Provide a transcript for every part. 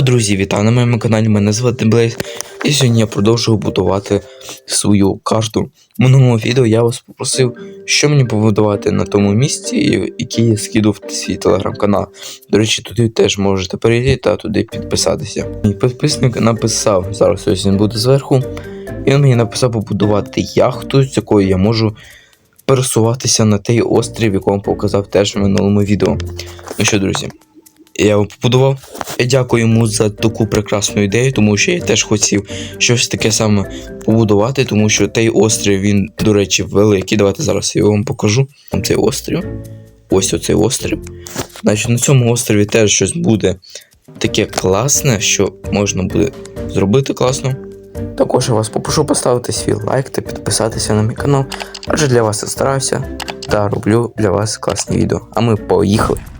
Друзі, вітаю на моєму каналі. Мене звати Блейз. І сьогодні я продовжую будувати свою карту. В минулому відео я вас попросив, що мені побудувати на тому місці, який я скидав в свій телеграм-канал. До речі, туди теж можете перейти та туди підписатися. Мій підписник написав, зараз ось він буде зверху. І він мені написав побудувати яхту, з якою я можу пересуватися на той острів, якому показав теж в минулому відео. Ну що, друзі, я його побудував. Я дякую йому за таку прекрасну ідею, тому що я теж хотів щось таке саме побудувати, тому що той острів, він, до речі, великий. Давайте зараз я вам покажу. Цей острів. Ось оцей острів. Значить, на цьому острові теж щось буде таке класне, що можна буде зробити класно. Також я вас попрошу поставити свій лайк та підписатися на мій канал, адже для вас я стараюся та роблю для вас класні відео. А ми поїхали!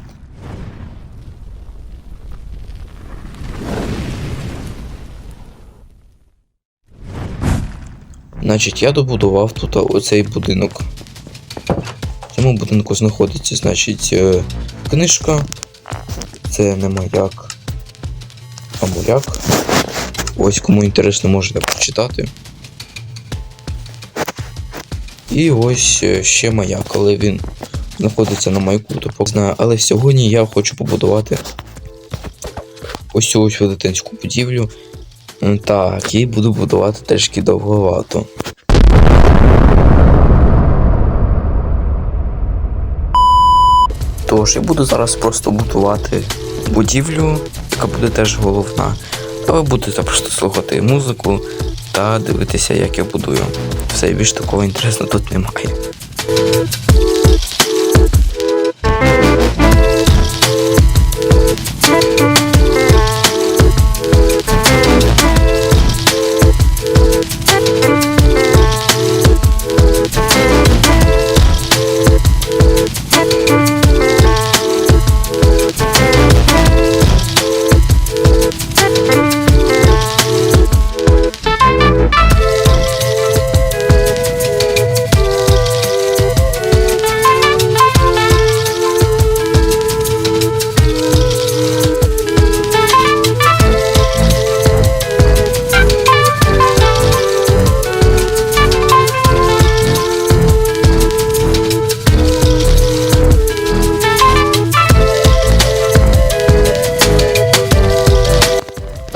Значить, я добудував тут оцей будинок. В цьому будинку знаходиться, значить, е, книжка. Це не маяк, а моряк. Ось кому інтересно, можете прочитати. І ось е, ще маяк, але він знаходиться на маяку, то знаю. Але сьогодні я хочу побудувати ось цю ось велетенську будівлю. Так, і буду будувати трішки довговато. Тож, я буду зараз просто будувати будівлю, яка буде теж головна. А ви будете просто слухати музику та дивитися, як я будую. Все більш такого інтересного тут немає.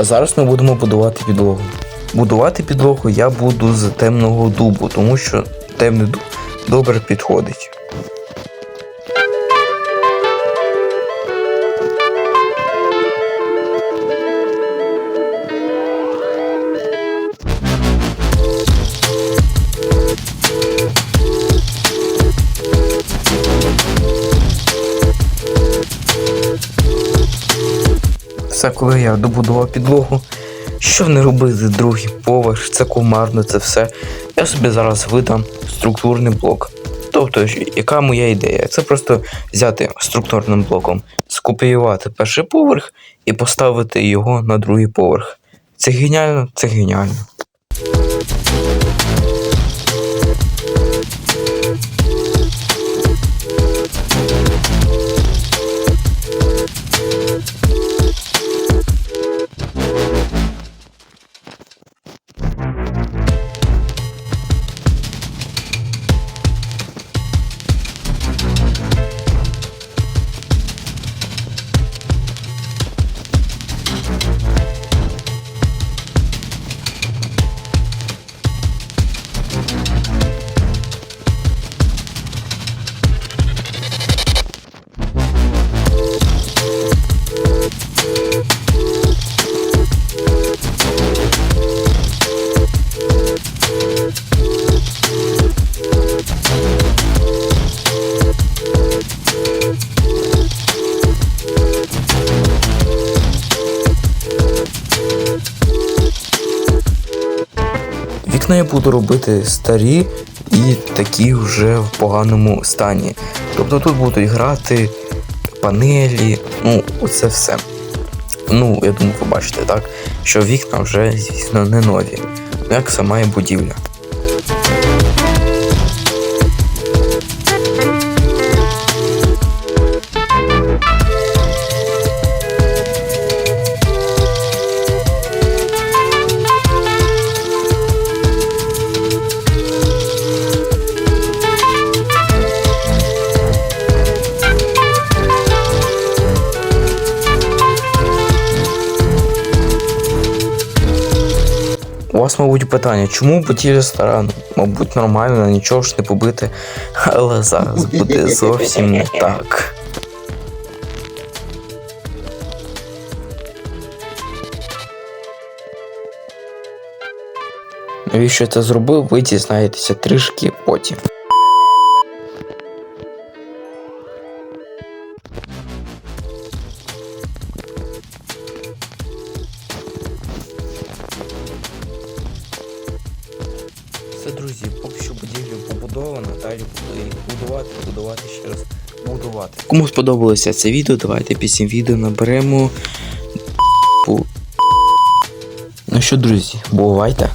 Зараз ми будемо будувати підлогу. Будувати підлогу я буду з темного дубу, тому що темний дуб добре підходить. Все, коли я добудував підлогу, що не робити другий поверх, це комарно, це все. Я собі зараз видам структурний блок. Тобто, яка моя ідея? Це просто взяти структурним блоком, скопіювати перший поверх і поставити його на другий поверх. Це геніально, це геніально. Вікна я буду робити старі і такі вже в поганому стані. Тобто тут будуть грати панелі, ну, оце все. Ну, я думаю, ви бачите, так? Що вікна вже, звісно, не нові, як сама і будівля. У вас, мабуть, питання, чому будівля ресторану? Мабуть, нормально, нічого ж не побити, але зараз буде зовсім не так. Навіщо я це зробив, ви дізнаєтеся трішки потім. Все, друзі, поки що будівля побудована, далі буду їх будувати, будувати ще раз, будувати. Кому сподобалося це відео, давайте цим відео наберемо. Ну що, друзі, бувайте.